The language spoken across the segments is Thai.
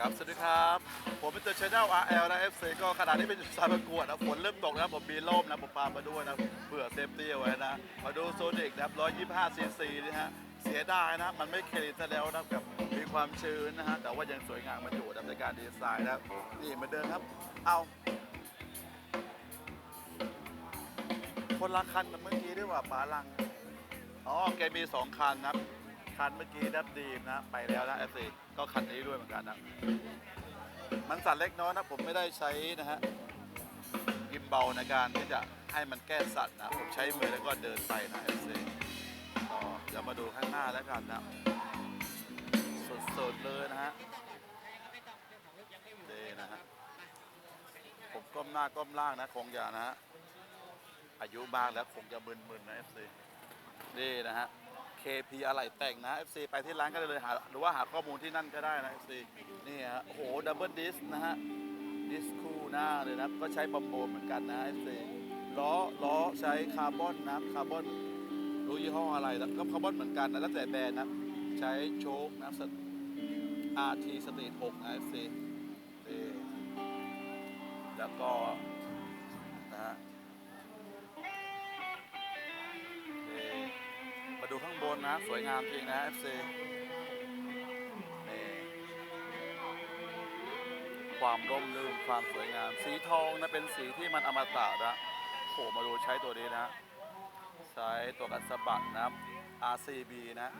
ครับสวัสดีครับ ผมเป็นตัวชแนล RL นะ FC ก็ขณะนี้เป็นสายประกวดนะฝนเริ่มตกนะผมมีร่มนะผมพามาด้วยนะเผื่อเซฟตี้ไว้นะ มาดูโซนิกนะครับ125 ซีซีนี่ฮะเสียดายนะ มันไม่เคลีนซะแล้วนะกับมีความชื้นนะฮะ แต่ว่ายังสวยงามมาอยู่นะในการดีไซน์นะนี่มาเดินครับ เอา คนละคันกับเมื่อกี้ด้วยว่าป๋าลังอ๋อแกมีสองคันนะ คันเมื่อกี้ดับดีมนะ ไปแล้วนะ FC ก็คันนี้ด้วยเหมือนกันนะ มันสั่นเล็กน้อยนะ ผมไม่ได้ใช้นะฮะกิมเบลในการที่จะให้มันแก้สั่นนะ ผมใช้มือแล้วก็เดินไปนะ FC ก็เดี๋ยวมาดูข้างหน้าแล้วกันนะสดๆเลยนะฮะนี่นะฮะผมก้มหน้าก้มล่างนะคงอย่านะฮะอายุมากแล้วคงจะมึนๆนะ FC นี่นะฮะ KP อะไรแต่งนะ FC ไปที่ร้านก็ได้เลยหาหรือว่าหาข้อมูลที่นั่นก็ได้นะ FC นี่ฮะโอ้โหดับเบิลดิสนะฮะดิสคู่หน้าเลยนะก็ใช้บัมโบเหมือนกันนะ FC ล้อล้อใช้คาร์บอนนะคาร์บอนรู้ยี่ห้ออะไรแล้วก็คาร์บอนเหมือนกันนะแล้วแต่แบรนด์นะใช้โชคนะส RT Street 6นะ FC แล้วก็นะฮะ ดูข้างบนนะ สวยงามจริงนะ FC นี่ความร่มรื่นความสวยงาม สีทองนะเป็นสีที่มันอมตะนะโหมาดูใช้ตัวนี้นะ ใช้ตัวกันสะบัดนะครับ RCB นะ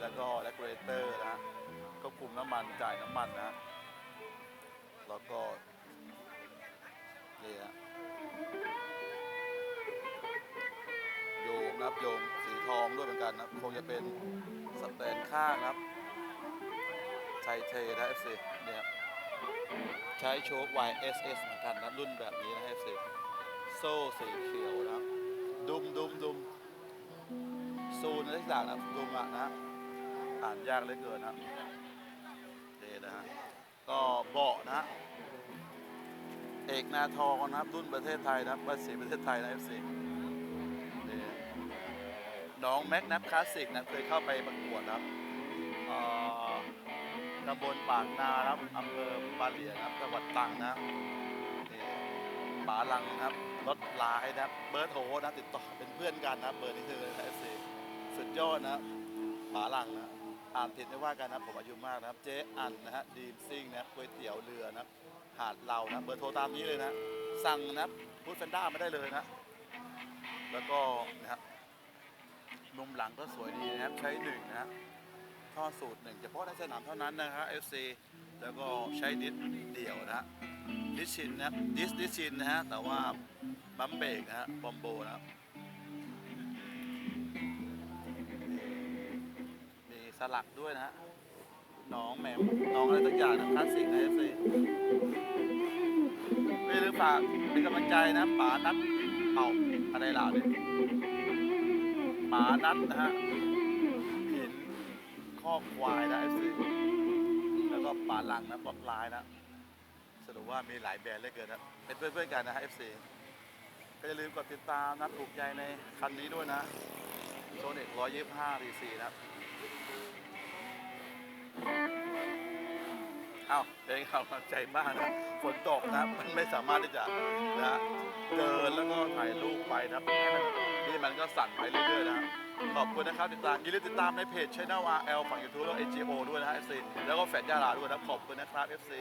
แล้วก็แลกเลเตอร์นะก็คุมน้ำมันจ่ายน้ำมันนะ แล้วก็นี่ฮะ ทองด้วยเหมือนกันนะคงจะเป็นสแตนข้างครับไทเทนะ FC เนี่ยใช้โชค YSS เหมือนกันนะรุ่นแบบนี้นะ FC โซ่สีเขียวนะครับ ดุมดุมดุมซูนอะไรต่างนะดุมอะนะอ่านยากเหลือเกินนะนี่นะฮะก็เบาะนะเอกนาทองนะครับรุ่นประเทศไทยนะครับภาษีประเทศไทยนะ FC นี่ น้องแม็กนับคลาสสิกนะเคยเข้าไปประกวดครับอ่อตำบลปากนาครับอำเภอบาเหลียครับจังหวัดตังนะครับนี่ป๋าลังนะครับรถลายนะครับเบอร์โทรนะติดต่อเป็นเพื่อนกันนะเบอร์นี้คือเอฟซีสุดยอดนะป๋าลังนะอ่านผิดไม่ว่ากันนะผมอายุมากนะครับเจ๊อันนะฮะดีมซิ่งนะก๋วยเตี๋ยวเรือนะหาดเรานะเบอร์โทรตามนี้เลยนะสั่งนับพูดแฟนด้าไม่ได้เลยนะ แล้วก็นะครับ หลังก็สวยดีนะครับ ใช้หนึ่งนะฮะท่อสูตรหนึ่งเฉพาะในสนามเท่านั้นนะครับ FC แล้วก็ใช้ดิสเดี่ยวนะฮะดิสชินนะดิสดิสชินนะฮะแต่ว่าบัมเบรกนะฮะบอมโบนะครับมีสลักด้วยนะฮะน้องแหมมน้องอะไรสักอย่างนะคลาสสิกนะ FC ไม่ลืมฝากเป็นกำลังใจนะป๋านัดเป่าอะไรล่ะเนี่ย ปานัดนะฮะหินข้อควายนะเอฟซีแล้วก็ป่าหลังนะบอกลายนะสรุปว่ามีหลายแบรนด์เลยเกินนะเป็นเพื่อนๆกันนะฮะเอฟซีก็อย่าลืมกดติดตามนะถูกใจในคันนี้ด้วยนะโซนิก125 DC นะ ครับอ้าวเป็นกำลังใจมากนะฝนตกนะมันไม่สามารถที่จะนะเดินแล้วก็ถ่ายรูปไปนะให้มันนี่มันก็สั่นไปเรื่อยๆนะขอบคุณนะครับติดตามอย่าลืมติดตามในเพจ Channel RL ฝั่ง YouTube แล้ว AGO ด้วยนะฮะ FC แล้วก็แฟนยาลาด้วยนะขอบคุณนะครับ FC